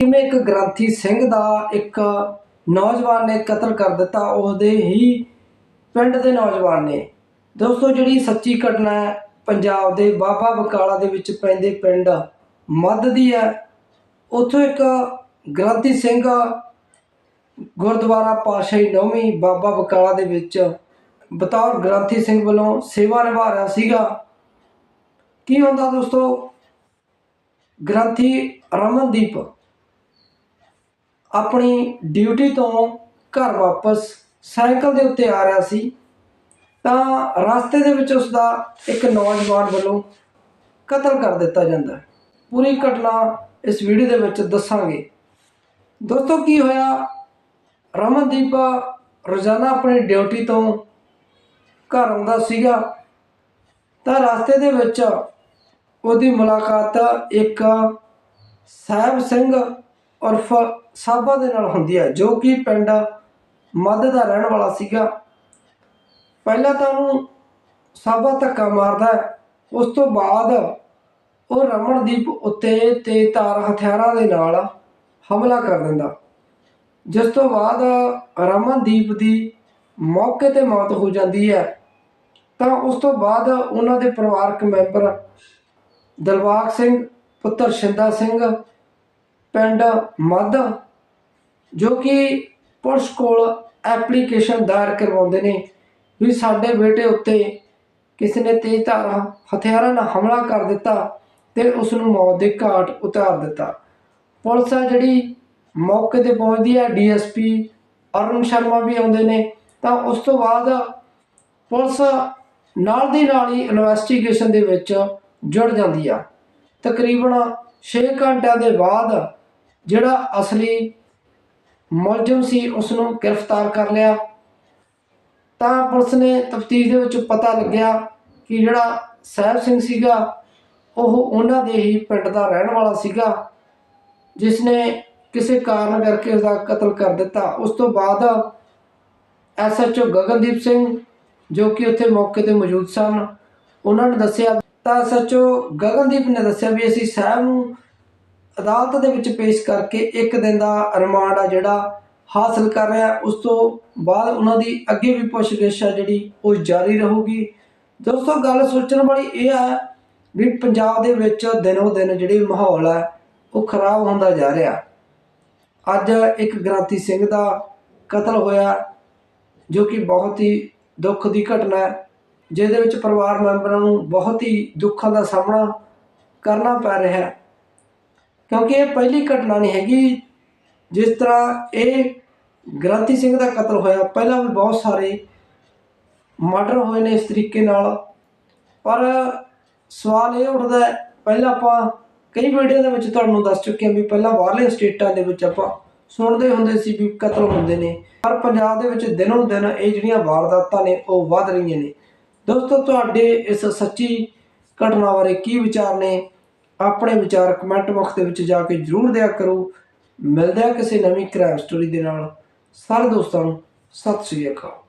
ਕਿਵੇਂ ਇੱਕ ਗ੍ਰੰਥੀ ਸਿੰਘ ਦਾ ਇੱਕ ਨੌਜਵਾਨ ਨੇ ਕਤਲ ਕਰ ਦਿੱਤਾ ਉਸਦੇ ਹੀ ਪਿੰਡ ਦੇ ਨੌਜਵਾਨ ਨੇ। ਦੋਸਤੋ, ਜਿਹੜੀ ਸੱਚੀ ਘਟਨਾ ਹੈ, ਪੰਜਾਬ ਦੇ ਬਾਬਾ ਬਕਾਲਾ ਦੇ ਵਿੱਚ ਪੈਂਦੇ ਪਿੰਡ ਮੱਧ ਦੀ ਹੈ। ਉੱਥੋਂ ਇੱਕ ਗ੍ਰੰਥੀ ਸਿੰਘ ਗੁਰਦੁਆਰਾ ਪਾਤਸ਼ਾਹੀ ਨੌਵੀਂ ਬਾਬਾ ਬਕਾਲਾ ਦੇ ਵਿੱਚ ਬਤੌਰ ਗ੍ਰੰਥੀ ਸਿੰਘ ਵੱਲੋਂ ਸੇਵਾ ਨਿਭਾ ਰਿਹਾ ਸੀਗਾ। ਕੀ ਹੁੰਦਾ ਦੋਸਤੋ? ਗ੍ਰੰਥੀ ਰਮਨਦੀਪ ਆਪਣੀ ਡਿਊਟੀ ਤੋਂ ਘਰ ਵਾਪਸ ਸਾਈਕਲ ਦੇ ਉੱਤੇ ਆ ਰਿਹਾ ਸੀ, ਤਾਂ ਰਸਤੇ ਦੇ ਵਿੱਚ ਉਸ ਦਾ ਇੱਕ ਨੌਜਵਾਨ ਵੱਲੋਂ ਕਤਲ ਕਰ ਦਿੱਤਾ ਜਾਂਦਾ ਹੈ। ਪੂਰੀ ਘਟਨਾ ਇਸ ਵੀਡੀਓ ਦੇ ਵਿੱਚ ਦੱਸਾਂਗੇ। ਦੋਸਤੋ, ਕੀ ਹੋਇਆ? ਰਮਨਦੀਪ ਰੋਜ਼ਾਨਾ ਆਪਣੀ ਡਿਊਟੀ ਤੋਂ ਘਰ ਆਉਂਦਾ ਸੀਗਾ, ਤਾਂ ਰਸਤੇ ਦੇ ਵਿੱਚ ਉਹਦੀ ਮੁਲਾਕਾਤ ਇੱਕ ਸਾਹਿਬ ਸਿੰਘ ਉਰਫ ਸਾਬਾ ਦੇ ਨਾਲ ਹੁੰਦੀ ਹੈ, ਜੋ ਕਿ ਪਿੰਡ ਮੱਧ ਦਾ ਰਹਿਣ ਵਾਲਾ ਸੀਗਾ। ਪਹਿਲਾਂ ਤਾਂ ਉਹਨੂੰ ਸਾਬਾ ਧੱਕਾ ਮਾਰਦਾ ਹੈ। ਉਸ ਤੋਂ ਬਾਅਦ ਉਹ ਰਮਨਦੀਪ ਉੱਤੇ ਤੇ ਤਾਰ ਹਥਿਆਰਾਂ ਦੇ ਨਾਲ ਹਮਲਾ ਕਰ ਦਿੰਦਾ। ਜਿਸ ਤੋਂ ਬਾਅਦ ਰਮਨਦੀਪ ਦੀ ਮੌਕੇ ਤੇ ਮੌਤ ਹੋ ਜਾਂਦੀ ਹੈ। ਤਾਂ ਉਸ ਤੋਂ ਬਾਅਦ ਉਹਨਾਂ ਦੇ ਪਰਿਵਾਰਕ ਮੈਂਬਰ ਦਲਬਾਗ ਸਿੰਘ, ਪੁੱਤਰ ਸ਼ਿੰਦਾ ਸਿੰਘ ਪਿੰਡ ਮੱਧ, ਜੋ ਕਿ ਪੁਲਿਸ ਕੋਲ ਐਪਲੀਕੇਸ਼ਨ ਦਾਇਰ ਕਰਵਾਉਂਦੇ ਨੇ ਵੀ ਸਾਡੇ ਬੇਟੇ ਉੱਤੇ ਕਿਸੇ ਨੇ ਤੇਜ਼ ਧਾਰ, ਹਥਿਆਰਾਂ ਨਾਲ ਹਮਲਾ ਕਰ ਦਿੱਤਾ ਤੇ ਉਸ ਨੂੰ ਮੌਤ ਦੇ ਘਾਟ ਉਤਾਰ ਦਿੱਤਾ। ਪੁਲਿਸ ਆ ਜਿਹੜੀ ਮੌਕੇ ਤੇ ਪਹੁੰਚਦੀ ਹੈ, ਡੀਐਸਪੀ ਅਰੁਣ ਸ਼ਰਮਾ ਵੀ ਆਉਂਦੇ ਨੇ। ਤਾਂ ਉਸ ਤੋਂ ਬਾਅਦ ਪੁਲਿਸ ਨਾਲ ਦੀ ਨਾਲ ਹੀ ਇਨਵੈਸਟੀਗੇਸ਼ਨ ਦੇ ਵਿੱਚ ਜੁੜ ਜਾਂਦੀ ਆ। ਤਕਰੀਬਨ 6 ਘੰਟਿਆਂ ਦੇ ਬਾਅਦ ਜਿਹੜਾ ਅਸਲੀ ਮੁਲਜ਼ਮ ਸੀ ਉਸ ਨੂੰ ਗ੍ਰਿਫਤਾਰ ਕਰ ਲਿਆ। ਤਾਂ ਪੁਲਿਸ ਨੇ ਤਫਤੀਸ਼ ਦੇ ਵਿੱਚ ਪਤਾ ਲੱਗਿਆ ਕਿ ਜਿਹੜਾ ਸਾਹਿਬ ਸਿੰਘ ਸੀਗਾ, ਉਹ ਉਹਨਾਂ ਦੇ ਹੀ ਪਿੰਡ ਦਾ ਰਹਿਣ ਵਾਲਾ ਸੀਗਾ, ਜਿਸ ਨੇ ਕਿਸੇ ਕਾਰਨ ਕਰਕੇ ਉਸਦਾ ਕਤਲ ਕਰ ਦਿੱਤਾ। ਉਸ ਤੋਂ ਬਾਅਦ ਐਸਐਚਓ ਗਗਨਦੀਪ ਸਿੰਘ, ਜੋ ਕਿ ਉੱਥੇ ਮੌਕੇ ਤੇ ਮੌਜੂਦ ਸਨ, ਉਹਨਾਂ ਨੇ ਦੱਸਿਆ, ਤਾਂ ਐਸਐਚਓ ਗਗਨਦੀਪ ਨੇ ਦੱਸਿਆ ਵੀ ਅਸੀਂ ਸਾਹਿਬ ਨੂੰ ਅਦਾਲਤ ਦੇ ਵਿੱਚ ਪੇਸ਼ ਕਰਕੇ ਇੱਕ ਦਿਨ ਦਾ ਰਿਮਾਂਡ ਆ ਜਿਹੜਾ ਹਾਸਲ ਕਰ ਰਿਹਾ। ਉਸ ਤੋਂ ਬਾਅਦ ਉਹਨਾਂ ਦੀ ਅੱਗੇ ਵੀ ਪੁੱਛਗਿੱਛ ਆ ਜਿਹੜੀ ਉਹ ਜਾਰੀ ਰਹੂਗੀ। ਦੋਸਤੋ, ਗੱਲ ਸੋਚਣ ਵਾਲੀ ਇਹ ਹੈ ਵੀ ਪੰਜਾਬ ਦੇ ਵਿੱਚ ਦਿਨੋ ਦਿਨ ਜਿਹੜੀ ਮਾਹੌਲ ਹੈ ਉਹ ਖਰਾਬ ਹੁੰਦਾ ਜਾ ਰਿਹਾ। ਅੱਜ ਇੱਕ ਗ੍ਰਾਂਤੀ ਸਿੰਘ ਦਾ ਕਤਲ ਹੋਇਆ, ਜੋ ਕਿ ਬਹੁਤ ਹੀ ਦੁੱਖ ਦੀ ਘਟਨਾ ਹੈ, ਜਿਹਦੇ ਵਿੱਚ ਪਰਿਵਾਰ ਮੈਂਬਰਾਂ ਨੂੰ ਬਹੁਤ ਹੀ ਦੁੱਖਾਂ ਦਾ ਸਾਹਮਣਾ ਕਰਨਾ ਪੈ ਰਿਹਾ। ਹੈ ਕਿਉਂਕਿ ਇਹ ਪਹਿਲੀ ਘਟਨਾ ਨਹੀਂ ਹੈਗੀ। ਜਿਸ ਤਰ੍ਹਾਂ ਇਹ ਗ੍ਰਾਂਤੀ ਸਿੰਘ ਦਾ ਕਤਲ ਹੋਇਆ, ਪਹਿਲਾਂ ਵੀ ਬਹੁਤ ਸਾਰੇ ਮਰਡਰ ਹੋਏ ਨੇ ਇਸ ਤਰੀਕੇ ਨਾਲ। ਪਰ ਸਵਾਲ ਇਹ ਉੱਠਦਾ ਪਹਿਲਾਂ ਆਪਾਂ ਕਈ ਵੀਡੀਓ ਦੇ ਵਿੱਚ ਤੁਹਾਨੂੰ ਦੱਸ ਚੁੱਕੇ ਹਾਂ ਵੀ ਪਹਿਲਾਂ ਬਾਹਰਲੇ ਸਟੇਟਾਂ ਦੇ ਵਿੱਚ ਆਪਾਂ ਸੁਣਦੇ ਹੁੰਦੇ ਸੀ ਵੀ ਕਤਲ ਹੁੰਦੇ ਨੇ। ਪਰ ਪੰਜਾਬ ਦੇ ਵਿੱਚ ਦਿਨੋਂ ਦਿਨ ਇਹ ਜਿਹੜੀਆਂ ਵਾਰਦਾਤਾਂ ਨੇ, ਉਹ ਵੱਧ ਰਹੀਆਂ ਨੇ। ਦੋਸਤੋ, ਤੁਹਾਡੇ ਇਸ ਸੱਚੀ ਘਟਨਾ ਬਾਰੇ ਕੀ ਵਿਚਾਰ ਨੇ? ਆਪਣੇ ਵਿਚਾਰ ਕਮੈਂਟ ਬਾਕਸ ਦੇ ਵਿੱਚ ਜਾ ਕੇ ਜਰੂਰ ਦਿਆ ਕਰੋ। ਮਿਲਦੇ ਆ ਕਿਸੇ ਨਵੀਂ ਕ੍ਰਾਈਮ ਸਟੋਰੀ ਦੇ ਨਾਲ। ਸਾਰੇ ਦੋਸਤਾਂ ਨੂੰ ਸਤਿ ਸ੍ਰੀ ਅਕਾਲ।